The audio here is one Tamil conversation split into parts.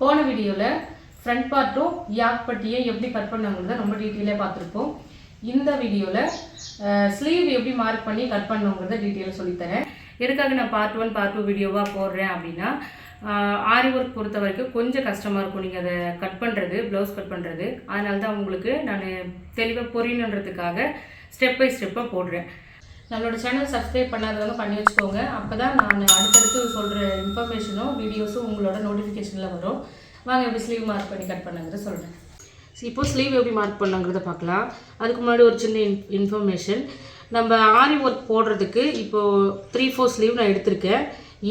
போன வீடியோவில் ஃப்ரண்ட் பார்ட்டும் யாக் பட்டியை எப்படி கட் பண்ணாங்கிறத ரொம்ப டீட்டெயிலாக பார்த்துருப்போம். இந்த வீடியோவில் ஸ்லீவ் எப்படி மார்க் பண்ணி கட் பண்ணணுங்கிறத டீட்டெயிலாக சொல்லித்தரேன். எதுக்காக நான் பார்ட் ஒன் பார்ட் டூ வீடியோவாக போடுறேன் அப்படின்னா ஆரி ஒர்க் பொறுத்த வரைக்கும் கொஞ்சம் கஷ்டமாக இருக்கும் நீங்கள் அதை கட் பண்ணுறது ப்ளவுஸ் கட் பண்ணுறது அதனால தான் உங்களுக்கு நான் தெளிவாக பொரியணுன்றதுக்காக ஸ்டெப் பை ஸ்டெப்பாக போடுறேன். நம்மளோட சேனல் சப்ஸ்கிரைப் பண்ணாதவங்க பண்ணி வச்சுக்கோங்க. அப்போ தான் நான் அடுத்தடுத்து சொல்கிற இன்ஃபர்மேஷனும் வீடியோஸும் உங்களோட நோட்டிஃபிகேஷனில் வரும். வாங்க எப்படி ஸ்லீவ் மார்க் பண்ணி கட் பண்ணுங்கிறத சொல்கிறேன் இப்போ ஸ்லீவ் எப்படி மார்க் பண்ணுங்கிறத பார்க்கலாம். அதுக்கு முன்னாடி ஒரு சின்ன இன் இன்ஃபர்மேஷன் நம்ம ஆரி ஒர்க் போடுறதுக்கு இப்போது த்ரீ ஃபோர் ஸ்லீவ் நான் எடுத்திருக்கேன்.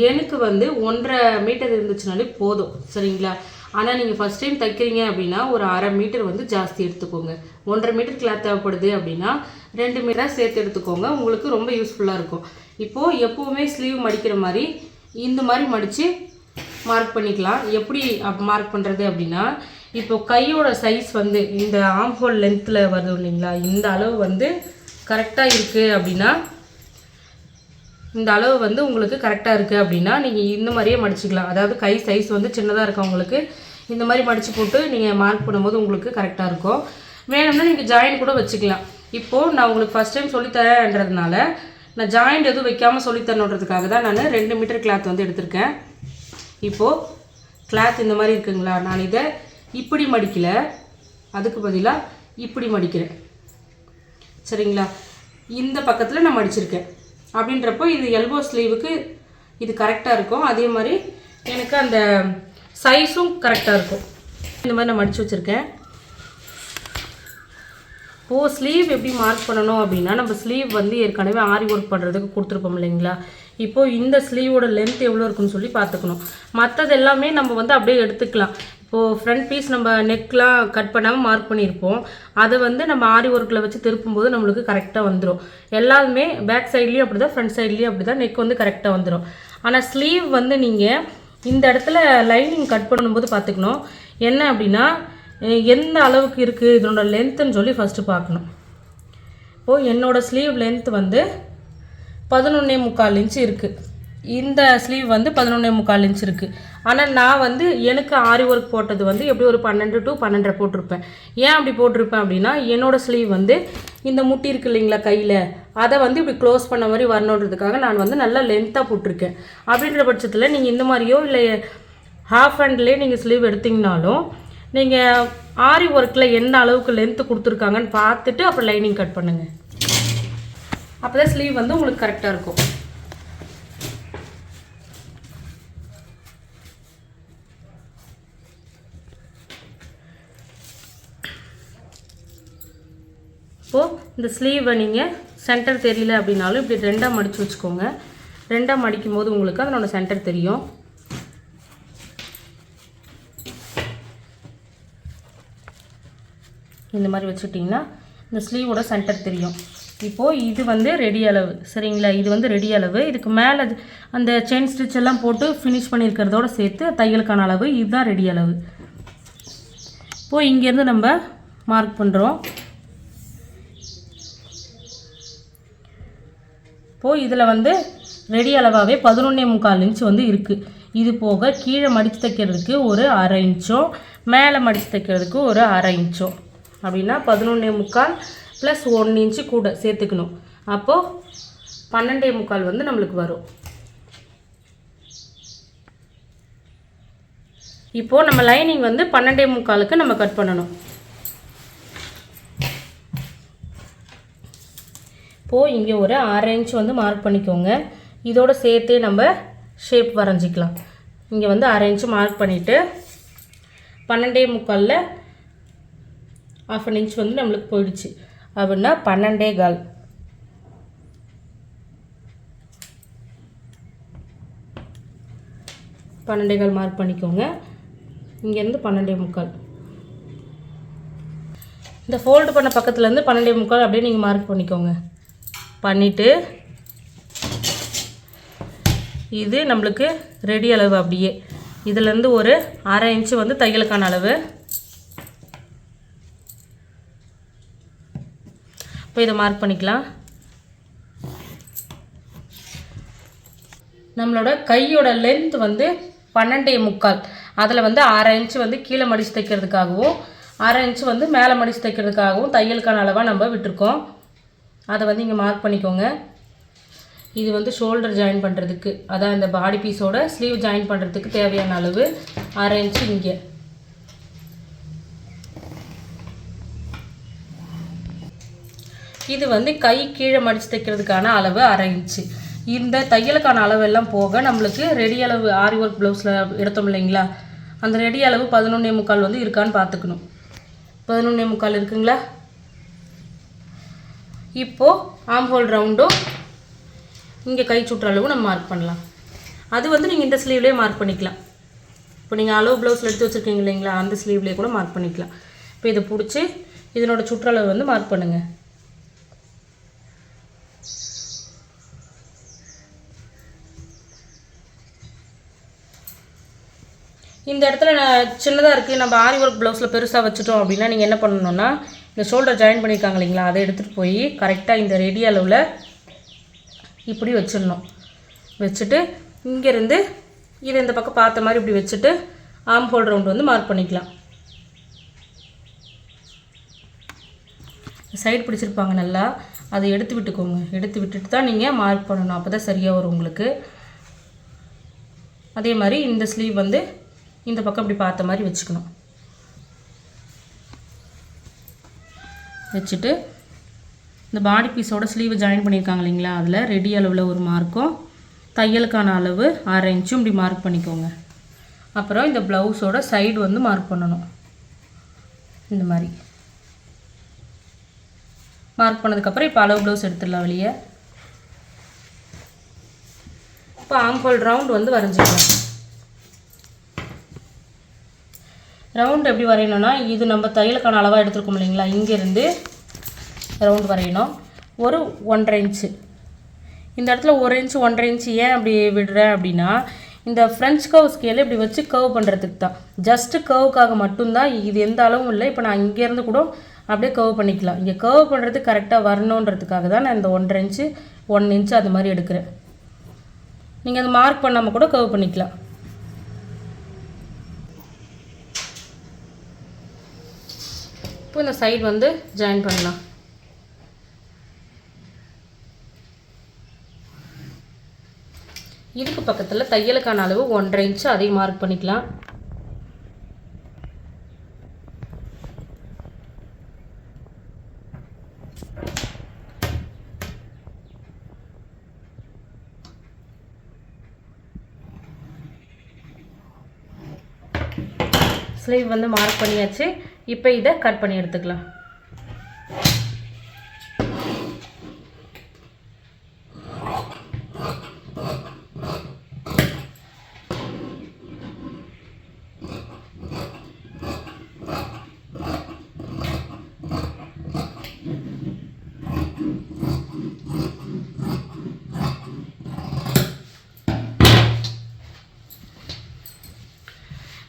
எனக்கு வந்து ஒன்றரை மீட்டர் இருந்துச்சுனாலே போதும். சரிங்களா? ஆனால் நீங்கள் ஃபஸ்ட் டைம் தைக்கிறீங்க அப்படின்னா ஒரு அரை மீட்டர் வந்து ஜாஸ்தி எடுத்துக்கோங்க. ஒன்றரை மீட்டர் கிளாத் தேவைப்படுது அப்படின்னா ரெண்டு மீட்டராக சேர்த்து எடுத்துக்கோங்க. உங்களுக்கு ரொம்ப யூஸ்ஃபுல்லாக இருக்கும். இப்போது எப்போவுமே ஸ்லீவ் மடிக்கிற மாதிரி இந்த மாதிரி மடித்து மார்க் பண்ணிக்கலாம். எப்படி மார்க் பண்ணுறது அப்படின்னா இப்போ கையோட சைஸ் வந்து இந்த ஆம்ஹோல் லென்த்தில் வருது இல்லைங்களா? இந்த அளவு வந்து கரெக்டாக இருக்குது அப்படின்னா இந்த அளவு வந்து உங்களுக்கு கரெக்டாக இருக்குது அப்படின்னா நீங்கள் இந்த மாதிரியே மடிச்சுக்கலாம். அதாவது கை சைஸ் வந்து சின்னதாக இருக்கவங்களுக்கு இந்த மாதிரி மடித்து போட்டு நீங்கள் மார்க் பண்ணும்போது உங்களுக்கு கரெக்டாக இருக்கும். வேணும்னா நீங்கள் ஜாயின் கூட வச்சுக்கலாம். இப்போது நான் உங்களுக்கு ஃபஸ்ட் டைம் சொல்லித்தரேன்றதுனால நான் ஜாயிண்ட் எதுவும் வைக்காமல் சொல்லித்தரணுன்றதுக்காக தான் நான் ரெண்டு மீட்டர் கிளாத் வந்து எடுத்திருக்கேன். இப்போது கிளாத் இந்த மாதிரி இருக்குங்களா? நான் இதை இப்படி மடிக்கல. அதுக்கு பதிலாக இப்படி மடிக்கிறேன். சரிங்களா? இந்த பக்கத்தில் நான் மடிச்சிருக்கேன். அப்படின்றப்போ இது எல்போ ஸ்லீவுக்கு இது கரெக்டாக இருக்கும். அதே மாதிரி எனக்கு அந்த சைஸும் கரெக்டாக இருக்கும். இந்த மாதிரி நான் மடித்து வச்சுருக்கேன். ஓ ஸ்லீவ் எப்படி மார்க் பண்ணணும் அப்படின்னா நம்ம ஸ்லீவ் வந்து ஏற்கனவே ஆரி ஒர்க் பண்ணுறதுக்கு கொடுத்துருப்போம் இல்லைங்களா? இப்போது இந்த ஸ்லீவோட லென்த் எவ்வளோ இருக்குன்னு சொல்லி பார்த்துக்கணும். மற்றது எல்லாமே நம்ம வந்து அப்படியே எடுத்துக்கலாம். இப்போது ஃப்ரண்ட் பீஸ் நம்ம நெக்லாம் கட் பண்ணாமல் மார்க் பண்ணியிருப்போம். அதை வந்து நம்ம ஆரி ஒர்க்கில் வச்சு திருப்பும்போது நம்மளுக்கு கரெக்டாக வந்துடும் எல்லாருமே பேக் சைட்லேயும் அப்படி தான் ஃப்ரண்ட் சைட்லேயும் அப்படி தான் நெக் வந்து கரெக்டாக வந்துடும் ஆனால் ஸ்லீவ் வந்து நீங்கள் இந்த இடத்துல லைனிங் கட் பண்ணும்போது பார்த்துக்கணும். என்ன அப்படின்னா எந்த அளவுக்கு இருக்குது இதனோட லென்த்துன்னு சொல்லி ஃபஸ்ட்டு பார்க்கணும். இப்போது என்னோடய ஸ்லீவ் லென்த் வந்து பதினொன்னே முக்கால் இன்ச்சு இருக்குது இந்த ஸ்லீவ் வந்து பதினொன்னே முக்கால் இன்ச் இருக்குது ஆனால் நான் வந்து எனக்கு ஆரி ஒர்க் போட்டது வந்து எப்படி ஒரு பன்னெண்டு டு பன்னெண்டரை போட்டிருப்பேன். ஏன் அப்படி போட்டிருப்பேன் அப்படின்னா என்னோடய ஸ்லீவ் வந்து இந்த முட்டி இருக்கு இல்லைங்களா கையில்? அதை வந்து இப்படி க்ளோஸ் பண்ண மாதிரி வரணுன்றதுக்காக நான் வந்து நல்லா லென்த்தாக போட்டிருக்கேன். அப்படின்ற பட்சத்தில் நீங்கள் இந்த மாதிரியோ இல்லை ஹாஃப் ஹேண்ட்லேயே நீங்கள் ஸ்லீவ் எடுத்தீங்கனாலும் நீங்கள் ஆரி ஒர்க்கில் என்ன அளவுக்கு லென்த்து கொடுத்துருக்காங்கன்னு பார்த்துட்டு அப்புறம் லைனிங் கட் பண்ணுங்கள் அப்போ தான் ஸ்லீவ் வந்து உங்களுக்கு கரெக்டாக இருக்கும். இப்போது இந்த ஸ்லீவை நீங்கள் சென்டர் தெரியல அப்படின்னாலும் இப்படி ரெண்டாக மடித்து வச்சுக்கோங்க. ரெண்டாக மடிக்கும் போது உங்களுக்கு அதனோட சென்டர் தெரியும். இந்த மாதிரி வச்சுட்டிங்கன்னா இந்த ஸ்லீவோட சென்டர் தெரியும். இப்போது இது வந்து ரெடி அளவு. சரிங்களா? இது வந்து ரெடி அளவு. இதுக்கு மேலே அந்த செயின் ஸ்டிச் எல்லாம் போட்டு ஃபினிஷ் பண்ணியிருக்கிறதோட சேர்த்து தையலுக்கான அளவு. இதுதான் ரெடி அளவு. இப்போது இங்கேருந்து நம்ம மார்க் பண்ணுறோம் இப்போது இதில் வந்து ரெடி அளவாகவே பதினொன்னே முக்கால் இன்ச் வந்து இருக்குது இது போக கீழே மடித்து தைக்கிறதுக்கு ஒரு அரை இன்ச்சும் மேலே மடித்து தைக்கிறதுக்கு ஒரு அரை இன்ச்சும் அப்படின்னா பதினொன்னே முக்கால் ப்ளஸ் ஒன் இன்ச்சு கூட சேர்த்துக்கணும். அப்போது பன்னெண்டே முக்கால் வந்து நம்மளுக்கு வரும். இப்போது நம்ம லைனிங் வந்து பன்னெண்டே முக்காலுக்கு நம்ம கட் பண்ணணும். இப்போது இங்கே ஒரு அரை இன்ச் வந்து மார்க் பண்ணிக்கோங்க. இதோட சேர்த்தே நம்ம ஷேப் வரைஞ்சிக்கலாம். இங்கே வந்து அரை இன்ச்சு மார்க் பண்ணிவிட்டு பன்னெண்டே முக்காலில் ஆஃப் அன் இன்ச் வந்து நம்மளுக்கு போயிடுச்சு. அப்படின்னா பன்னெண்டே கால். பன்னெண்டே கால் மார்க் பண்ணிக்கோங்க. இங்கேருந்து பன்னெண்டே முக்கால். இந்த ஃபோல்டு பண்ண பக்கத்துலேருந்து பன்னெண்டே முக்கால் அப்படியே நீங்கள் மார்க் பண்ணிக்கோங்க. பண்ணிவிட்டு இது நம்மளுக்கு ரெடி அளவு அப்படியே. இதுலேருந்து ஒரு அரை இன்ச்சு வந்து தையலுக்கான அளவு. இப்போ இதை மார்க் பண்ணிக்கலாம். நம்மளோட கையோட லென்த் வந்து பன்னெண்டே முக்கால். அதில் வந்து அரை இன்ச்சு வந்து கீழே மடித்து தைக்கிறதுக்காகவும் அரை இன்ச்சு வந்து மேலே மடித்து தைக்கிறதுக்காகவும் தையலுக்கான அளவாக நம்ம விட்டுருக்கோம். அதை வந்து இங்கே மார்க் பண்ணிக்கோங்க. இது வந்து ஷோல்டர் ஜாயின் பண்ணுறதுக்கு அதான் இந்த பாடி பீஸோட ஸ்லீவ் ஜாயின் பண்ணுறதுக்கு தேவையான அளவு. அரை இன்ச்சு இங்கே. இது வந்து கை கீழே மடித்து தைக்கிறதுக்கான அளவு அரை இன்ச்சு இந்த தையலுக்கான அளவெல்லாம் போக நம்மளுக்கு ரெடி அளவு ஆரி ஒர்க் ப்ளவுஸில் எடுத்தோம் இல்லைங்களா? அந்த ரெடி அளவு பதினொன்னே முக்கால் வந்து இருக்கான்னு பார்த்துக்கணும். பதினொன்னே முக்கால் இருக்குங்களா? இப்போது ஆம்ஹோல் ரவுண்டும் இங்கே கை சுற்றளவு நம்ம மார்க் பண்ணலாம். அது வந்து நீங்கள் இந்த ஸ்லீவ்லேயே மார்க் பண்ணிக்கலாம். இப்போ நீங்கள் அளவு ப்ளவுஸில் எடுத்து வச்சுருக்கீங்க இல்லைங்களா அந்த ஸ்லீவ்லேயே கூட மார்க் பண்ணிக்கலாம். இப்போ இதை பிடிச்சி இதனோட சுற்றளவு வந்து மார்க் பண்ணுங்கள் இந்த இடத்துல நான் சின்னதாக இருக்குது நம்ம ஆரி ஒர்க் ப்ளவுஸில் பெருசாக வச்சுட்டோம் அப்படின்னா நீங்கள் என்ன பண்ணணுன்னா இந்த ஷோல்டர் ஜாயின் பண்ணியிருக்காங்க இல்லைங்களா அதை எடுத்துகிட்டு போய் கரெக்டாக இந்த ரெடி அளவில் இப்படி வச்சிடணும். வச்சுட்டு இங்கேருந்து இதை இந்த பக்கம் பார்த்த மாதிரி இப்படி வச்சுட்டு ஆம் ஹோல் ரவுண்ட் வந்து மார்க் பண்ணிக்கலாம். சைடு பிடிச்சிருப்பாங்க நல்லா அதை எடுத்து விட்டுக்கோங்க. எடுத்து விட்டுட்டு தான் நீங்கள் மார்க் பண்ணணும். அப்போ தான் சரியாக வரும் உங்களுக்கு. அதே மாதிரி இந்த ஸ்லீவ் வந்து இந்த பக்கம் இப்படி பார்த்த மாதிரி வச்சுக்கணும். வச்சுட்டு இந்த பாடி பீஸோட ஸ்லீவ் ஜாயின் பண்ணியிருக்காங்க இல்லைங்களா? அதில் ரெடி அளவில் ஒரு மார்க்கும் தையலுக்கான அளவு அரை இன்ச்சும் இப்படி மார்க் பண்ணிக்கோங்க. அப்புறம் இந்த ப்ளவுஸோட சைடு வந்து மார்க் பண்ணணும். இந்த மாதிரி. மார்க் பண்ணதுக்கப்புறம் இப்போ அளவு ப்ளவுஸ் எடுத்துடலாம் வெளியே. இப்போ ஆம்ஹோல் ரவுண்ட் வந்து வரைஞ்சிக்கலாம். ரவுண்டு எப்படி வரையணும்னா இது நம்ம தையலுக்கான அளவாக எடுத்துருக்கோம் இல்லைங்களா? இங்கேருந்து ரவுண்டு வரையணும். ஒரு ஒன்றரை இன்ச்சு இந்த இடத்துல ஒரு இன்ச்சு ஒன்றரை இன்ச்சு ஏன் அப்படி விடுறேன் அப்படின்னா இந்த ஃப்ரெஞ்ச் கவ் ஸ்கேல இப்படி வச்சு கர்வ் பண்ணுறதுக்கு தான். ஜஸ்ட்டு கர்வுக்காக மட்டும்தான் இது எந்த அளவும் இல்லை. இப்போ நான் இங்கேருந்து கூட அப்படியே கர்வ் பண்ணிக்கலாம். இங்கே கர்வ் பண்ணுறது கரெக்டாக வரணுன்றதுக்காக தான் நான் இந்த ஒன்றரை இன்ச்சு ஒன் இன்ச்சு அது மாதிரி எடுக்கிறேன். நீங்கள் அது மார்க் பண்ணாமல் கூட கர்வ் பண்ணிக்கலாம். இப்போ இந்த சைடு வந்து ஜாயின் பண்ணலாம். இதுக்கு பக்கத்தில் தையலுக்கான அளவு ஒன்றரை இன்ச்சு அதையும் மார்க் பண்ணிக்கலாம். ஸ்லீவ் வந்து மார்க் பண்ணியாச்சு. இப்போ இதை கட் பண்ணி எடுத்துக்கலாம்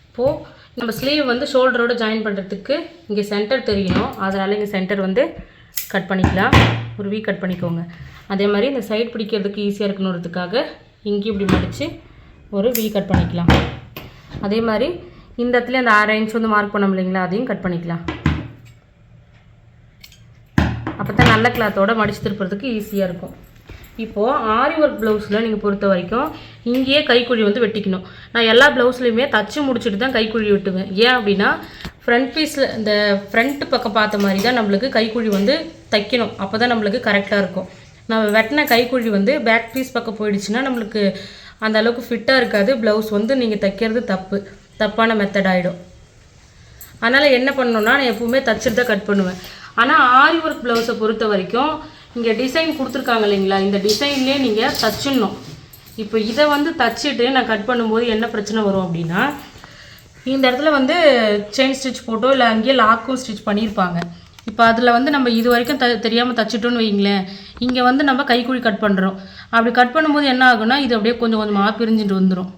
இப்போது நம்ம ஸ்லீவ் வந்து ஷோல்டரோடு ஜாயின் பண்ணுறதுக்கு இங்கே சென்டர் தெரியணும். அதனால் இங்கே சென்டர் வந்து கட் பண்ணிக்கலாம். ஒரு வீ கட் பண்ணிக்கோங்க. அதே மாதிரி இந்த சைட் பிடிக்கிறதுக்கு ஈஸியாக இருக்கணுன்றதுக்காக இங்கேயும் இப்படி மடித்து ஒரு வீ கட் பண்ணிக்கலாம். அதே மாதிரி இந்த இடத்துல அந்த அரை இன்ச் வந்து மார்க் பண்ணோம் இல்லைங்களா அதையும் கட் பண்ணிக்கலாம். அப்போ தான் நல்ல கிளாத்தோடு மடித்து திருப்புறதுக்கு ஈஸியாக இருக்கும். இப்போது ஆரி ஒர்க் ப்ளவுஸில் நீங்கள் பொறுத்த வரைக்கும் இங்கேயே கைக்குழி வந்து வெட்டிக்கணும். நான் எல்லா ப்ளவுஸ்லையுமே தச்சு முடிச்சுட்டு தான் கைக்குழி வெட்டுவேன். ஏன் அப்படின்னா ஃப்ரண்ட் பீஸில் இந்த ஃப்ரண்ட் பக்கம் பார்த்த மாதிரி தான் நம்மளுக்கு கைக்குழி வந்து தைக்கணும். அப்போ தான் நம்மளுக்கு கரெக்டாக இருக்கும். நம்ம வெட்டின கைக்குழி வந்து பேக் பீஸ் பக்கம் போயிடுச்சுன்னா நம்மளுக்கு அந்த அளவுக்கு ஃபிட்டாக இருக்காது. ப்ளவுஸ் வந்து நீங்கள் தைக்கிறது தப்பு. தப்பான மெத்தட் ஆகிடும் அதனால் என்ன பண்ணணும்னா நான் எப்பவுமே தச்சுட்டு தான் கட் பண்ணுவேன். ஆனால் ஆரி ஒர்க் ப்ளவுஸை பொறுத்த வரைக்கும் இங்கே டிசைன் கொடுத்துருக்காங்க இல்லைங்களா? இந்த டிசைன்லேயே நீங்கள் தச்சிடணும் இப்போ இதை வந்து தச்சுட்டு நான் கட் பண்ணும்போது என்ன பிரச்சனை வரும் அப்படின்னா இந்த இடத்துல வந்து செயின் ஸ்டிச் போட்டோ இல்லை அங்கேயே லாக்கும் ஸ்டிச் பண்ணியிருப்பாங்க. இப்போ அதில் வந்து நம்ம இது வரைக்கும் த தெரியாமல் தச்சிட்டோன்னு வைங்களேன். இங்கே வந்து நம்ம கைக்குழி கட் பண்ணுறோம் அப்படி கட் பண்ணும்போது என்ன ஆகும்னா இது அப்படியே கொஞ்சம் கொஞ்சமாக பிரிஞ்சுட்டு வந்துடும்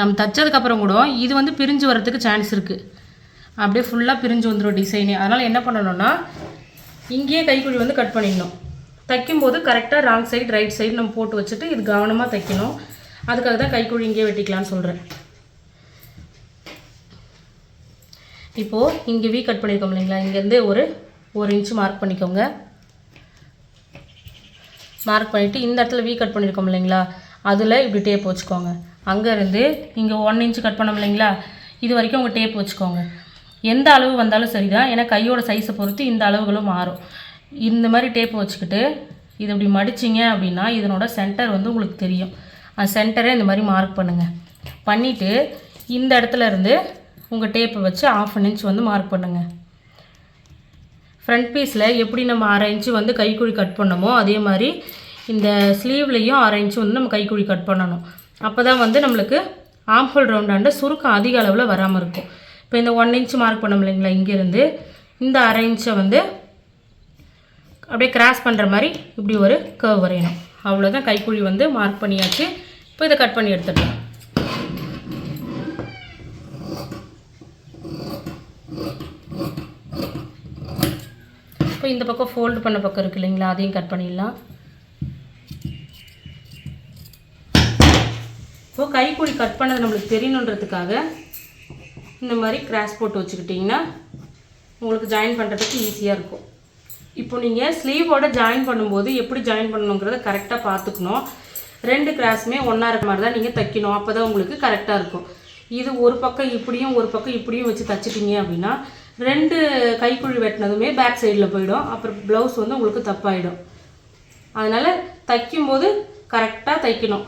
நம்ம தைச்சதுக்கப்புறம் கூட இது வந்து பிரிஞ்சு வரத்துக்கு சான்ஸ் இருக்குது அப்படியே ஃபுல்லாக பிரிஞ்சு வந்துடும் டிசைனே அதனால் என்ன பண்ணணும்னா இங்கேயே கைக்குழி வந்து கட் பண்ணிடணும். தைக்கும்போது கரெக்டாக ராங் சைடு ரைட் சைடு நம்ம போட்டு வச்சுட்டு இது கவனமாக தைக்கணும். அதுக்காக தான் கைக்குழி இங்கேயே வெட்டிக்கலாம்னு சொல்கிறேன் இப்போது இங்கே வீ கட் பண்ணியிருக்கோம் இல்லைங்களா? இங்கேருந்து ஒரு ஒரு இன்ச்சு மார்க் பண்ணிக்கோங்க. மார்க் பண்ணிவிட்டு இந்த இடத்துல வீ கட் பண்ணியிருக்கோம் இல்லைங்களா? அதில் இப்படி டேப் வச்சுக்கோங்க. அங்கேருந்து இங்கே ஒன் இன்ச் கட் பண்ணோம் இல்லைங்களா? இது வரைக்கும் உங்கள் டேப் வச்சுக்கோங்க. எந்த அளவு வந்தாலும் சரி தான் ஏன்னா கையோட சைஸை பொறுத்து இந்த அளவுகளும் மாறும். இந்த மாதிரி டேப் வச்சுக்கிட்டு இது இப்படி மடிச்சிங்க அப்படின்னா இதனோட சென்டர் வந்து உங்களுக்கு தெரியும். அந்த சென்டரை இந்த மாதிரி மார்க் பண்ணுங்கள் பண்ணிவிட்டு இந்த இடத்துல இருந்து உங்கள் டேப்பை வச்சு ஆஃப் அன் இன்ச் வந்து மார்க் பண்ணுங்கள் ஃப்ரண்ட் பீஸில் எப்படி நம்ம அரை இன்ச்சு வந்து கைக்குழி கட் பண்ணோமோ அதே மாதிரி இந்த ஸ்லீவ்லேயும் அரை இன்ச்சு வந்து நம்ம கைக்குழி கட் பண்ணணும். அப்போ தான் வந்து நம்மளுக்கு ஆம்ஹோல் ரவுண்டாண்ட சுருக்கம் அதிக அளவில் வராமல் இருக்கும். இப்போ இந்த ஒன் இன்ச் மார்க் பண்ணோம் இல்லைங்களா இங்கேருந்து இந்த அரை இன்ச்சை வந்து அப்படியே கிராஸ் பண்ணுற மாதிரி இப்படி ஒரு கர்வ் வரையணும். அவ்வளோதான் கைக்குழி வந்து மார்க் பண்ணியாச்சு. இப்போ இதை கட் பண்ணி எடுத்துடலாம். இப்போ இந்த பக்கம் ஃபோல்டு பண்ண பக்கம் இருக்கு இல்லைங்களா? அதையும் கட் பண்ணிடலாம். இப்போ கைக்குழி கட் பண்ணது நம்மளுக்கு தெரியணுன்றதுக்காக இந்த மாதிரி கிராஸ் போட்டு வச்சுக்கிட்டிங்கன்னா உங்களுக்கு ஜாயின் பண்ணுறதுக்கு ஈஸியாக இருக்கும். இப்போ நீங்கள் ஸ்லீவோட ஜாயின் பண்ணும்போது எப்படி ஜாயின் பண்ணணுங்கிறத கரெக்டாக பார்த்துக்கணும். ரெண்டு கிராஸுமே ஒன்றா இருக்க மாதிரி தான் நீங்கள் தைக்கணும். அப்போ தான் உங்களுக்கு கரெக்டாக இருக்கும். இது ஒரு பக்கம் இப்படியும் ஒரு பக்கம் இப்படியும் வச்சு தைச்சிட்டிங்க அப்படின்னா ரெண்டு கைக்குழி வெட்டினதுமே பேக் சைடில் போயிடும். அப்புறம் ப்ளவுஸ் வந்து உங்களுக்கு தப்பாயிடும். அதனால் தைக்கும்போது கரெக்டாக தைக்கணும்.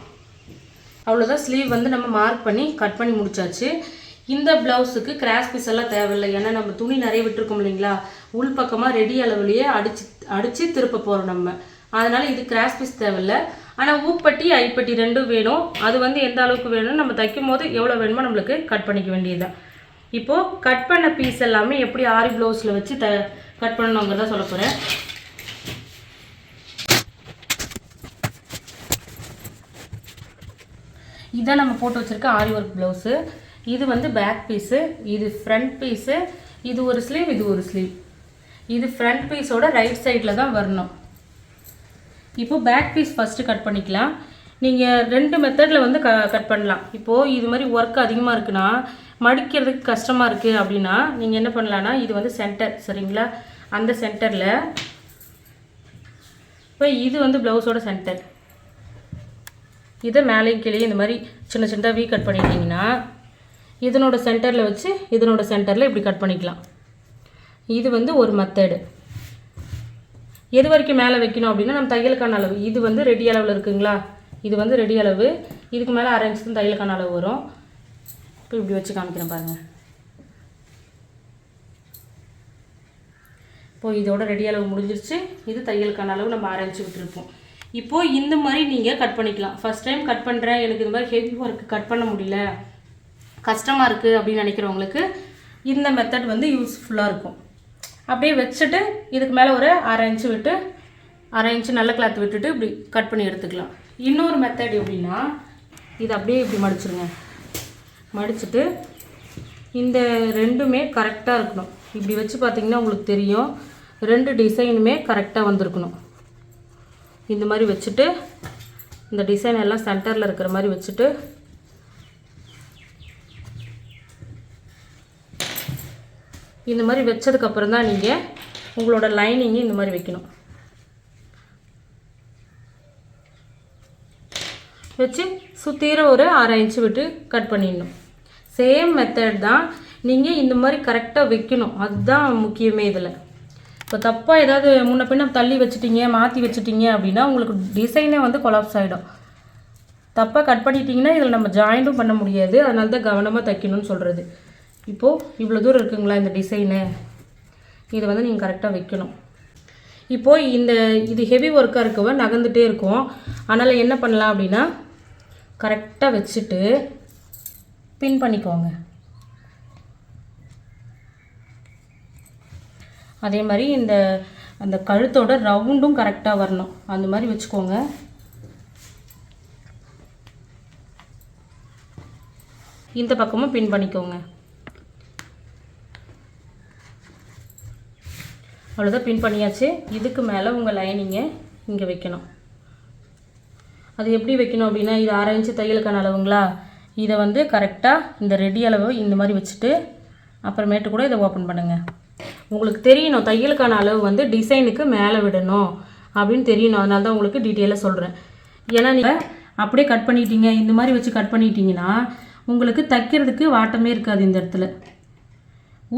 அவ்வளோதான் ஸ்லீவ் வந்து நம்ம மார்க் பண்ணி கட் பண்ணி முடிச்சாச்சு. இந்த ப்ளவுஸுக்கு கிராஸ் பீஸ் எல்லாம் தேவையில்லை. ஏன்னா நம்ம துணி நிறைய விட்டுருக்கோம் இல்லைங்களா? உள் பக்கமாக ரெடி அளவுலேயே அடிச்சு அடித்து திருப்ப போகிறோம் நம்ம. அதனால் இது கிராஸ் பீஸ் தேவையில்லை. ஆனால் ஊப்பட்டி ஐப்பட்டி ரெண்டும் வேணும். அது வந்து எந்த அளவுக்கு வேணும்னு நம்ம தைக்கும் போது எவ்வளோ வேணுமோ நம்மளுக்கு கட் பண்ணிக்க வேண்டியதுதான். இப்போது கட் பண்ண பீஸ் எல்லாமே எப்படி ஆரி ப்ளவுஸில் வச்சு த கட் பண்ணணுங்கிறத சொல்ல போகிறேன் இதான் நம்ம போட்டு வச்சுருக்க ஆரி ஒர்க் ப்ளவுஸு இது வந்து பேக் பீஸு இது ஃப்ரண்ட் பீஸு இது ஒரு ஸ்லீவ் இது ஒரு ஸ்லீவ் இது ஃப்ரண்ட் பீஸோட ரைட் சைடில் தான் வரணும். இப்போ பேக் பீஸ் ஃபஸ்ட்டு கட் பண்ணிக்கலாம். நீங்கள் ரெண்டு மெத்தடில் வந்து க கட் பண்ணலாம். இப்போது இது மாதிரி ஒர்க் அதிகமாக இருக்குன்னா மடிக்கிறதுக்கு கஷ்டமாக இருக்குது அப்படின்னா நீங்கள் என்ன பண்ணலான்னா இது வந்து சென்டர் சரிங்களா? அந்த சென்டரில் இப்போ இது வந்து ப்ளவுஸோட சென்டர் இதை மேலேயும் கீழே இந்த மாதிரி சின்ன சின்னதாக வீ கட் பண்ணிட்டீங்கன்னா இதனோட சென்டரில் வச்சு இதனோட சென்டரில் இப்படி கட் பண்ணிக்கலாம். இது வந்து ஒரு மெத்தடு எது வரைக்கும் மேலே வைக்கணும் அப்படின்னா நம்ம தையலுக்கான அளவு. இது வந்து ரெடி அளவில் இருக்குங்களா? இது வந்து ரெடி அளவு. இதுக்கு மேலே அரை இன்ச்சு தையலுக்கான அளவு வரும். இப்போ இப்படி வச்சு காமிக்கிறேன் பாருங்கள் இப்போது இதோட ரெடி அளவு முடிஞ்சிருச்சு. இது தையலுக்கான அளவு நம்ம அரைஞ்சி விட்டுருப்போம். இப்போது இந்த மாதிரி நீங்கள் கட் பண்ணிக்கலாம். ஃபஸ்ட் டைம் கட் பண்ணுறேன் எனக்கு இந்த மாதிரி ஹெவி ஒர்க்கு கட் பண்ண முடியல. கஷ்டமாக இருக்குது அப்படின்னு நினைக்கிறவங்களுக்கு இந்த மெத்தட் வந்து யூஸ்ஃபுல்லாக இருக்கும். அப்படியே வச்சுட்டு இதுக்கு மேலே ஒரு அரை இன்ச்சு விட்டு அரை இன்ச்சு நல்ல கிளாத் விட்டுட்டு இப்படி கட் பண்ணி எடுத்துக்கலாம். இன்னொரு மெத்தட் எப்படின்னா இது அப்படியே இப்படி மடிச்சிருங்க. மடிச்சுட்டு இந்த ரெண்டுமே கரெக்டாக இருக்கணும். இப்படி வச்சு பார்த்தீங்கன்னா உங்களுக்கு தெரியும் ரெண்டு டிசைனுமே கரெக்டாக வந்திருக்கணும். இந்த மாதிரி வச்சுட்டு இந்த டிசைன் எல்லாம் சென்டரில் இருக்கிற மாதிரி வச்சுட்டு இந்த மாதிரி வச்சதுக்கப்புறம் தான் நீங்கள் உங்களோட லைனிங்கு இந்த மாதிரி வைக்கணும். வச்சு சுற்றிற ஒரு அரை இன்ச்சு விட்டு கட் பண்ணிடணும். சேம் மெத்தட் தான் நீங்கள் இந்த மாதிரி கரெக்டாக வைக்கணும். அதுதான் முக்கியமே இதில். இப்போ தப்பாக ஏதாவது முன்ன பின்ன தள்ளி வச்சுட்டீங்க மாற்றி வச்சுட்டீங்க அப்படின்னா உங்களுக்கு டிசைனே வந்து கொலாப்ஸ் ஆகிடும் தப்பாக கட் பண்ணிட்டீங்கன்னா இதில் நம்ம ஜாயிண்டும் பண்ண முடியாது. அதனால தான் கவனமாக தைக்கணும்னு சொல்கிறது இப்போது இவ்வளோ தூரம் இருக்குங்களா இந்த டிசைனு இதை வந்து நீங்கள் கரெக்டாக வைக்கணும். இப்போது இந்த இது ஹெவி ஒர்க்காக இருக்கவ நகர்ந்துகிட்டே இருக்கும். அதனால் என்ன பண்ணலாம் அப்படின்னா கரெக்டாக வச்சுட்டு பின் பண்ணிக்கோங்க. அதே மாதிரி இந்த அந்த கழுத்தோட ரவுண்டும் கரெக்டாக வரணும். அந்த மாதிரி வச்சுக்கோங்க. இந்த பக்கமும் பின் பண்ணிக்கோங்க. அவ்வளோதான் பின் பண்ணியாச்சு. இதுக்கு மேலே உங்கள் லைனிங்கை இங்கே வைக்கணும். அது எப்படி வைக்கணும் அப்படின்னா இது அரை இன்ச்சு தையலுக்கான அளவுங்களா? இதை வந்து கரெக்டாக இந்த ரெடி அளவு இந்த மாதிரி வச்சுட்டு அப்புறமேட்டு கூட இதை ஓப்பன் பண்ணுங்கள் உங்களுக்கு தெரியணும் தையலுக்கான அளவு வந்து டிசைனுக்கு மேலே விடணும் அப்படின்னு தெரியணும். அதனால தான் உங்களுக்கு டீட்டெயிலாக சொல்கிறேன் ஏன்னா நீங்கள் அப்படியே கட் பண்ணிட்டீங்க இந்த மாதிரி வச்சு கட் பண்ணிட்டீங்கன்னா உங்களுக்கு தைக்கிறதுக்கு வாட்டமே இருக்காது இந்த இடத்துல.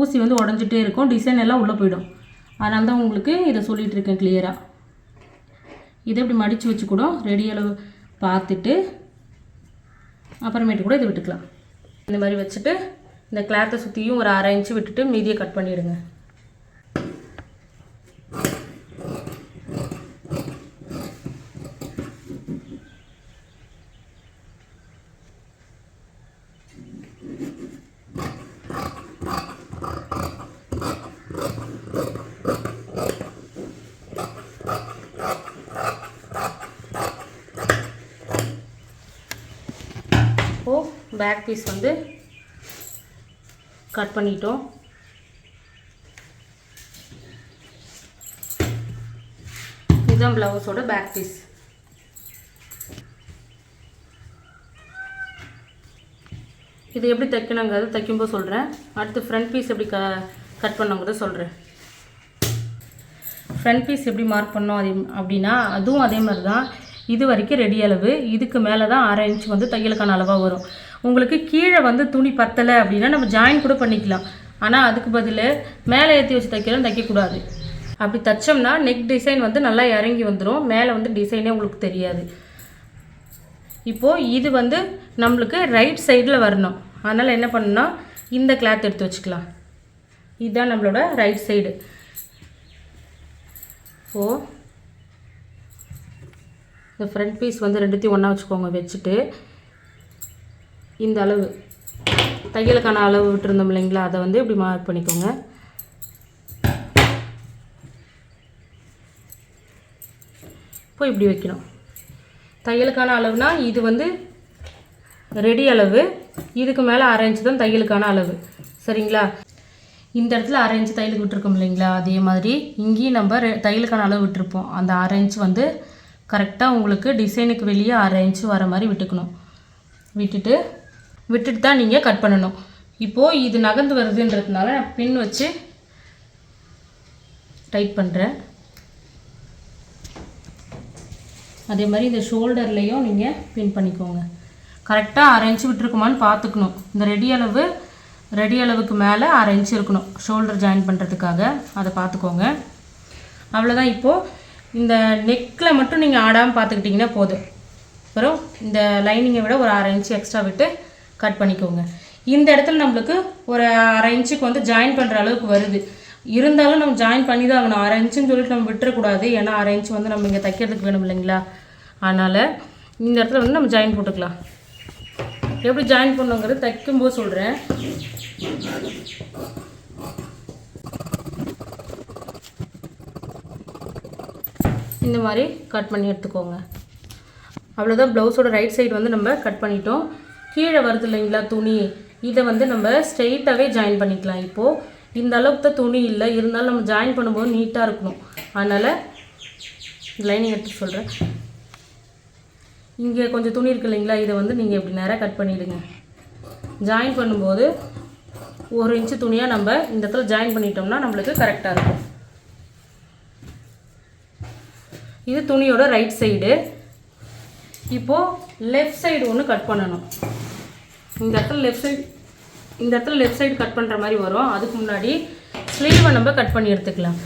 ஊசி வந்து உடஞ்சிட்டே இருக்கும் டிசைன் எல்லாம் உள்ளே போயிடும். அதனால தான் உங்களுக்கு இதை சொல்லிகிட்டு இருக்கேன் கிளியராக இதை இப்படி மடித்து வச்சு கூட ரெடி அளவு பார்த்துட்டு அப்புறமேட்டு கூட இதை விட்டுக்கலாம். இந்த மாதிரி வச்சுட்டு இந்த கிளாத்தை சுற்றியும் ஒரு அரை இன்ச்சு விட்டுட்டு மீதியை கட் பண்ணிவிடுங்க இப்போது பேக் பீஸ் வந்து கட் பண்ணிட்டோம். இதுதான் ப்ளவுஸோட பேக் பீஸ். இது எப்படி தைக்கணுங்கிறது தைக்கும்போது சொல்கிறேன் அடுத்து ஃப்ரண்ட் பீஸ் எப்படி க கட் பண்ணுங்கிறத சொல்கிறேன் ஃப்ரண்ட் பீஸ் எப்படி மார்க் பண்ணோம் அதே அப்படின்னா அதுவும் அதே மாதிரி தான் இது வரைக்கும் ரெடி அளவு. இதுக்கு மேலே தான் அரை இன்ச் வந்து தையலுக்கான அளவாக வரும். உங்களுக்கு கீழே வந்து துணி பத்தலை அப்படின்னா நம்ம ஜாயின் கூட பண்ணிக்கலாம். ஆனால் அதுக்கு பதில் மேலே ஏற்றி வச்சு தைக்கிறோம் தைக்கக்கூடாது. அப்படி தைச்சோம்னா நெக் டிசைன் வந்து நல்லா இறங்கி வந்துடும் மேலே வந்து டிசைனே உங்களுக்கு தெரியாது. இப்போது இது வந்து நம்மளுக்கு ரைட் சைடில் வரணும். அதனால் என்ன பண்ணணும்னா இந்த கிளாத் எடுத்து வச்சுக்கலாம். இதுதான் நம்மளோட ரைட் சைடு இப்போது இந்த ஃப்ரண்ட் பீஸ் வந்து ரெண்டுத்தையும் ஒன்றா வச்சுக்கோங்க வச்சுட்டு இந்த அளவு. தையலுக்கான அளவு விட்டுருந்தோம் இல்லைங்களா? அதை வந்து இப்படி மார்க் பண்ணிக்கோங்க. இப்போ இப்படி வைக்கணும். தையலுக்கான அளவுனா இது வந்து ரெடி அளவு. இதுக்கு மேலே அரைஞ்சு தான் தையலுக்கான அளவு. சரிங்களா? இந்த இடத்துல அரைஞ்சு தையலுக்கு விட்டுருக்கோம் இல்லைங்களா? அதே மாதிரி இங்கேயும் நம்ம ரெ- தையலுக்கான அளவு விட்டுருப்போம். அந்த அரைஞ்சு வந்து கரெக்டாக உங்களுக்கு டிசைனுக்கு வெளியே அரைஞ்சு வர மாதிரி விட்டுக்கணும். விட்டுட்டு விட்டுட்டு தான் நீங்கள் கட் பண்ணணும். இப்போது இது நகர்ந்து வருதுன்றதுனால நான் பின் வச்சு டைட் பண்ணுறேன் அதே மாதிரி இந்த ஷோல்டர்லேயும் நீங்கள் பின் பண்ணிக்கோங்க. கரெக்டாக அரை இன்ச்சு விட்டுருக்குமான்னு பார்த்துக்கணும். இந்த ரெடி அளவு ரெடி அளவுக்கு மேலே அரை இன்ச்சு இருக்கணும். ஷோல்டர் ஜாயின் பண்ணுறதுக்காக அதை பார்த்துக்கோங்க. அவ்வளோதான் இப்போது இந்த நெக்கில் மட்டும் நீங்கள் ஆடாமல் பார்த்துக்கிட்டிங்கன்னா போதும். அப்புறம் இந்த லைனிங்கை விட ஒரு அரை இன்ச்சு எக்ஸ்ட்ரா விட்டு கட் பண்ணிக்கோங்க. இந்த இடத்துல நம்மளுக்கு ஒரு அரை இன்ச்சுக்கு வந்து ஜாயின் பண்ணுற அளவுக்கு வருது. இருந்தாலும் நம்ம ஜாயின் பண்ணி தான் ஆகணும் அரை இன்ச்சுன்னு சொல்லிட்டு நம்ம விட்டுறக்கூடாது. ஏன்னா அரை இன்ச்சு வந்து நம்ம இங்கே தைக்கிறதுக்கு வேணும் இல்லைங்களா? அதனால் இந்த இடத்துல வந்து நம்ம ஜாயின் போட்டுக்கலாம். எப்படி ஜாயின் பண்ணுங்கிறது தைக்கும்போது சொல்கிறேன் இந்த மாதிரி கட் பண்ணி எடுத்துக்கோங்க. அவ்வளோதான் ப்ளவுஸோட ரைட் சைடு வந்து நம்ம கட் பண்ணிட்டோம். கீழே வருது இல்லைங்களா துணி? இதை வந்து நம்ம ஸ்ட்ரெயிட்டாகவே ஜாயின் பண்ணிக்கலாம். இப்போது இந்த அளவுக்கு தான் துணி இல்லை. இருந்தாலும் நம்ம ஜாயின் பண்ணும்போது நீட்டாக இருக்கணும். அதனால் லைனிங் எடுத்து சொல்கிறேன் இங்கே கொஞ்சம் துணி இருக்கு இல்லைங்களா? இதை வந்து நீங்கள் இப்படி நேராக கட் பண்ணிவிடுங்க ஜாயின் பண்ணும்போது ஒரு இன்ச்சு துணியாக நம்ம இந்த இடத்துல ஜாயின் பண்ணிட்டோம்னா நம்மளுக்கு கரெக்டாக இருக்கும். இது துணியோட ரைட் சைடு இப்போது லெஃப்ட் சைடு ஒன்று கட் பண்ணணும். இந்த இடத்துல லெஃப்ட் சைடு இந்த இடத்துல லெஃப்ட் சைடு கட் பண்ணுற மாதிரி வரும். அதுக்கு முன்னாடி ஸ்லீவை நம்ம கட் பண்ணி எடுத்துக்கலாம்.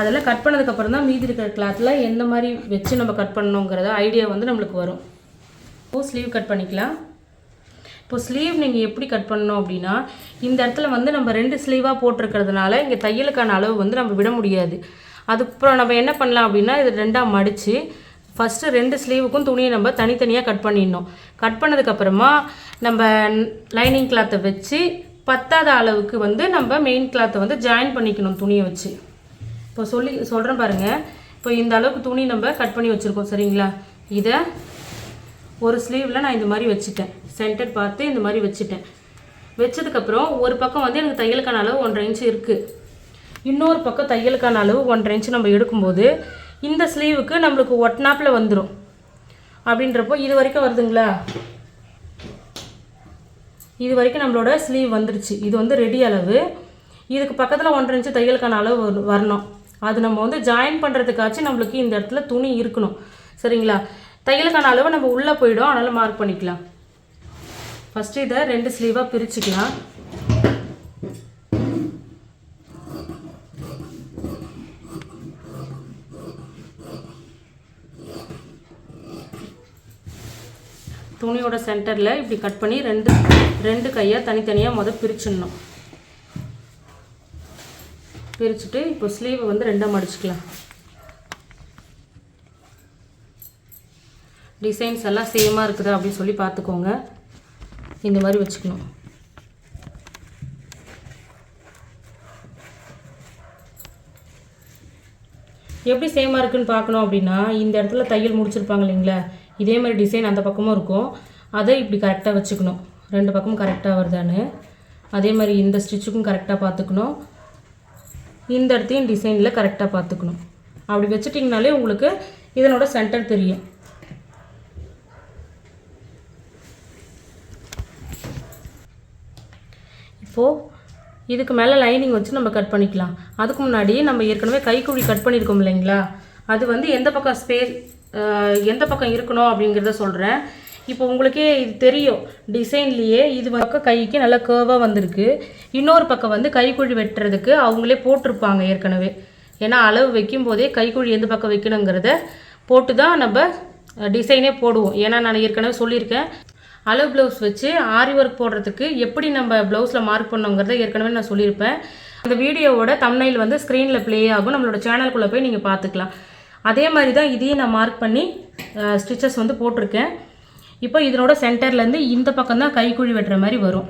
அதெல்லாம் கட் பண்ணதுக்கப்புறம் தான் மீதி இருக்கிற கிளாத்தில் எந்த மாதிரி வச்சு நம்ம கட் பண்ணணுங்கிறத ஐடியா வந்து நம்மளுக்கு வரும். இப்போது ஸ்லீவ் கட் பண்ணிக்கலாம். இப்போ ஸ்லீவ் நீங்கள் எப்படி கட் பண்ணணும் அப்படின்னா இந்த இடத்துல வந்து நம்ம ரெண்டு ஸ்லீவாக போட்டிருக்கிறதுனால இங்கே தையலுக்கான அளவு வந்து நம்ம விட முடியாது. அதுக்கப்புறம் நம்ம என்ன பண்ணலாம் அப்படின்னா இது ரெண்டாக மடித்து ஃபஸ்ட்டு ரெண்டு ஸ்லீவுக்கும் துணியை நம்ம தனித்தனியாக கட் பண்ணிடணும். கட் பண்ணதுக்கப்புறமா நம்ம லைனிங் கிளாத்தை வச்சு பத்தாத அளவுக்கு வந்து நம்ம மெயின் கிளாத்தை வந்து ஜாயின் பண்ணிக்கணும் துணியை வச்சு. இப்போ சொல்லி சொல்கிறேன் பாருங்கள் இப்போ இந்த அளவுக்கு துணி நம்ம கட் பண்ணி வச்சுருக்கோம் சரிங்களா? இதை ஒரு ஸ்லீவில் நான் இந்த மாதிரி வச்சுட்டேன். சென்டர் பார்த்து இந்த மாதிரி வச்சுட்டேன். வச்சதுக்கப்புறம் ஒரு பக்கம் வந்து எனக்கு தையலுக்கான அளவு ஒன்றரை இன்ச்சு இருக்குது இன்னொரு பக்கம் தையலுக்கான அளவு ஒன்றரை இன்ச்சு நம்ம எடுக்கும்போது இந்த ஸ்லீவுக்கு நம்மளுக்கு ஒட்னாப்பில் வந்துடும் அப்படின்றப்போ இது வரைக்கும் வருதுங்களா? இது வரைக்கும் நம்மளோட ஸ்லீவ் வந்துருச்சு. இது வந்து ரெடி அளவு. இதுக்கு பக்கத்தில் ஒன்றரை இன்ச்சு தையலுக்கான அளவு வரணும். அது நம்ம வந்து ஜாயின் பண்ணுறதுக்காச்சும் நம்மளுக்கு இந்த இடத்துல துணி இருக்கணும். சரிங்களா? தையலுக்கான அளவு நம்ம உள்ளே போயிடும். அதனால் மார்க் பண்ணிக்கலாம். ஃபஸ்ட்டு இதை ரெண்டு ஸ்லீவாக பிரிச்சுக்கலாம். துணியோட சென்டரில் இப்படி கட் பண்ணி ரெண்டு ரெண்டு கையாக தனித்தனியாக முதல் பிரிச்சிடணும். பிரிச்சுட்டு இப்போ ஸ்லீவை வந்து ரெண்டாக மடிச்சுக்கலாம். டிசைன்ஸ் எல்லாம் சேமாக இருக்குதா அப்படின்னு சொல்லி பார்த்துக்கோங்க. இந்த மாதிரி வச்சுக்கணும். எப்படி சேமாக இருக்குன்னு பார்க்கணும் அப்படின்னா இந்த இடத்துல தையல் முடிச்சிருப்பாங்க இல்லைங்களா? இதே மாதிரி டிசைன் அந்த பக்கமும் இருக்கும். அதை இப்படி கரெக்டாக வச்சுக்கணும். ரெண்டு பக்கமும் கரெக்டாக வருதான்னு. அதே மாதிரி இந்த ஸ்டிச்சுக்கும் கரெக்டாக பார்த்துக்கணும். இந்த இடத்தையும் டிசைனில் கரெக்டாக பார்த்துக்கணும். அப்படி வச்சுட்டிங்கனாலே உங்களுக்கு இதனோட சென்டர் தெரியும். இப்போது இதுக்கு மேலே லைனிங் வச்சு நம்ம கட் பண்ணிக்கலாம். அதுக்கு முன்னாடி நம்ம ஏற்கனவே கைக்குழி கட் பண்ணியிருக்கோம் இல்லைங்களா? அது வந்து எந்த பக்கம் ஸ்பேஸ் எந்த பக்கம் இருக்கணும் அப்படிங்கிறத சொல்கிறேன் இப்போ உங்களுக்கே இது தெரியும் டிசைன்லேயே இது பக்கம் கைக்கு நல்லா கேர்வாக வந்திருக்கு. இன்னொரு பக்கம் வந்து கைக்குழி வெட்டுறதுக்கு அவங்களே போட்டிருப்பாங்க ஏற்கனவே. ஏன்னா அளவு வைக்கும் போதே கைக்குழி எந்த பக்கம் வைக்கணுங்கிறத போட்டு தான் நம்ம டிசைனே போடுவோம். ஏன்னா நான் ஏற்கனவே சொல்லியிருக்கேன் அளவு ப்ளவுஸ் வச்சு ஆரி ஒர்க் போடுறதுக்கு எப்படி நம்ம ப்ளவுஸில் மார்க் பண்ணோங்கிறத ஏற்கனவே நான் சொல்லியிருப்பேன். அந்த வீடியோவோட தமிழில் வந்து ஸ்க்ரீனில் ப்ளே ஆகும். நம்மளோட சேனலுக்குள்ளே போய் நீங்கள் பார்த்துக்கலாம். அதே மாதிரி தான் இதையும் நான் மார்க் பண்ணி ஸ்டிச்சஸ் வந்து போட்டிருக்கேன். இப்போ இதனோட சென்டர்லேருந்து இந்த பக்கம் தான் கைக்குழி வெட்டுற மாதிரி வரும்.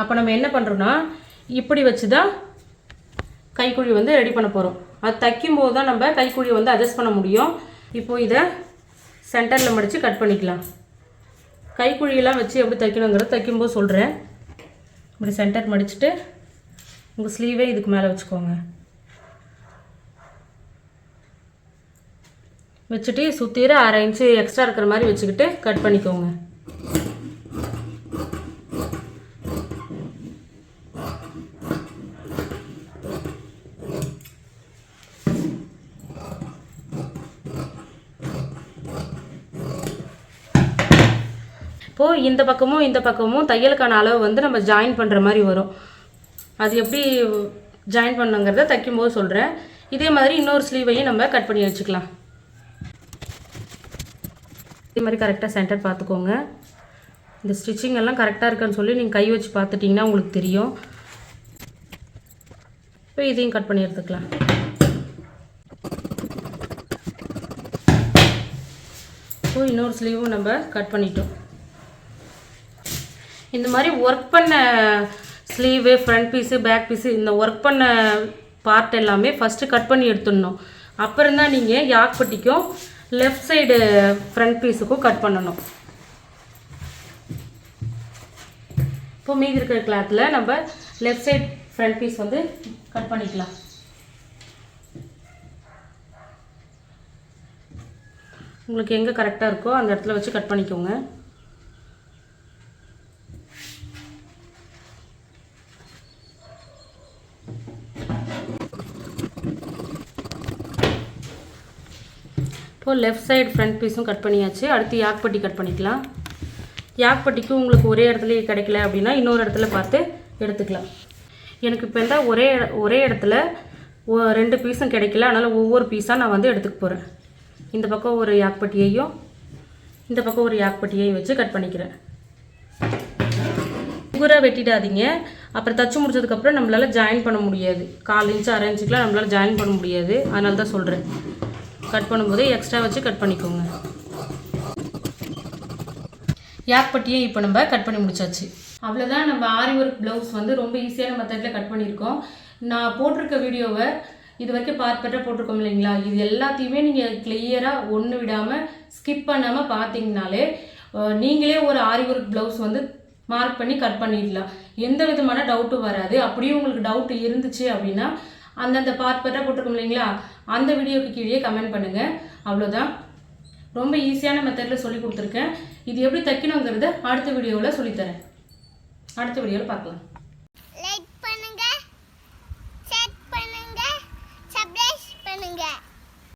அப்போ நம்ம என்ன பண்ணுறோன்னா இப்படி வச்சு தான் கைக்குழி வந்து ரெடி பண்ண போகிறோம் அது தைக்கும்போது தான் நம்ம கைக்குழி வந்து அட்ஜஸ்ட் பண்ண முடியும். இப்போது இதை சென்டரில் மடித்து கட் பண்ணிக்கலாம். கைக்குழியெல்லாம் வச்சு எப்படி தைக்கணுங்கிறத தைக்கும்போது சொல்கிறேன் இப்படி சென்டர் மடிச்சுட்டு உங்கள் ஸ்லீவே இதுக்கு மேலே வச்சுக்கோங்க. வச்சுட்டு சுற்றிர அரை இன்ச்சு எக்ஸ்ட்ரா இருக்கிற மாதிரி வச்சுக்கிட்டு கட் பண்ணிக்கோங்க. இப்போது இந்த பக்கமும் இந்த பக்கமும் தையலுக்கான அளவு வந்து நம்ம ஜாயின் பண்ணுற மாதிரி வரும். அது எப்படி ஜாயின் பண்ணுங்கிறத தைக்கும்போது சொல்கிறேன் இதே மாதிரி இன்னொரு ஸ்லீவையும் நம்ம கட் பண்ணி வச்சுக்கலாம். இதே மாதிரி கரெக்டாக சென்டர் பார்த்துக்கோங்க. இந்த ஸ்டிச்சிங் எல்லாம் கரெக்டாக இருக்கான்னு சொல்லி நீங்கள் கை வச்சு பார்த்துட்டிங்கன்னா உங்களுக்கு தெரியும். இப்போ இதையும் கட் பண்ணி எடுத்துக்கலாம். இப்போ இன்னொரு ஸ்லீவும் நம்ம கட் பண்ணிட்டோம். இந்த மாதிரி ஒர்க் பண்ண sleeve front piece back piece இந்த ஒர்க் பண்ண பார்ட் எல்லாமே ஃபஸ்ட்டு கட் பண்ணி எடுத்துடணும். அப்புறம் தான் நீங்கள் யாக்பட்டிக்கும் லெஃப்ட் சைடு ஃப்ரண்ட் பீஸுக்கும் கட் பண்ணணும். இப்போ மீதி இருக்கிற கிளாத்தில் நம்ம லெஃப்ட் சைட் ஃப்ரண்ட் பீஸ் வந்து கட் பண்ணிக்கலாம். உங்களுக்கு எங்கே கரெக்டாக இருக்கோ அந்த இடத்துல வச்சு கட் பண்ணிக்கோங்க. இப்போது லெஃப்ட் சைடு ஃப்ரண்ட் பீஸும் கட் பண்ணியாச்சு. அடுத்து யாக்பட்டி கட் பண்ணிக்கலாம். யாக்பட்டிக்கு உங்களுக்கு ஒரே இடத்துல கிடைக்கல அப்படின்னா இன்னொரு இடத்துல பார்த்து எடுத்துக்கலாம். எனக்கு இப்போ இருந்தால் ஒரே இட- ஒரே இடத்துல ரெண்டு பீஸும் கிடைக்கல. அதனால் ஒவ்வொரு பீஸாக நான் வந்து எடுத்துக்க போகிறேன் இந்த பக்கம் ஒரு யாக்பட்டியையும் இந்த பக்கம் ஒரு யாக்பட்டியையும் வச்சு கட் பண்ணிக்கிறேன். உகுராக வெட்டிடாதீங்க. அப்புறம் தச்சு முடிச்சதுக்கப்புறம் நம்மளால் ஜாயின் பண்ண முடியாது. கால் இன்ச்சு அரை இன்ச்சுக்கெலாம் நம்மளால் ஜாயின் பண்ண முடியாது. அதனால தான் சொல்கிறேன் கட் பண்ணும்போது எக்ஸ்ட்ரா வச்சு கட் பண்ணிக்கோங்க. யாக்பட்டியை இப்போ நம்ம கட் பண்ணி முடிச்சாச்சு. அவ்வளோதான் நம்ம ஆரி ஒர்க் ப்ளவுஸ் வந்து ரொம்ப ஈஸியான மெத்தடில் கட் பண்ணியிருக்கோம். நான் போட்டிருக்க வீடியோவை இது வரைக்கும் பார்ப்பட்ட போட்டிருக்கோம் இல்லைங்களா? இது எல்லாத்தையுமே நீங்கள் கிளியராக ஒன்று விடாமல் ஸ்கிப் பண்ணாமல் பார்த்தீங்கனாலே நீங்களே ஒரு ஆரி ஒர்க் ப்ளவுஸ் வந்து மார்க் பண்ணி கட் பண்ணிடலாம். எந்த விதமான டவுட்டும் வராது. அப்படியே உங்களுக்கு டவுட் இருந்துச்சு அப்படின்னா அந்தந்த பார்ட் பார்ட்டாக போட்டிருக்கோம் இல்லைங்களா? அந்த வீடியோக்கு கீழே கமெண்ட் பண்ணுங்கள் அவ்வளோதான் ரொம்ப ஈஸியான மெத்தடில் சொல்லி கொடுத்துருக்கேன். இது எப்படி தைக்கணுங்கிறத அடுத்த வீடியோவில் சொல்லித்தரேன் அடுத்த வீடியோவில் பார்க்கலாம்.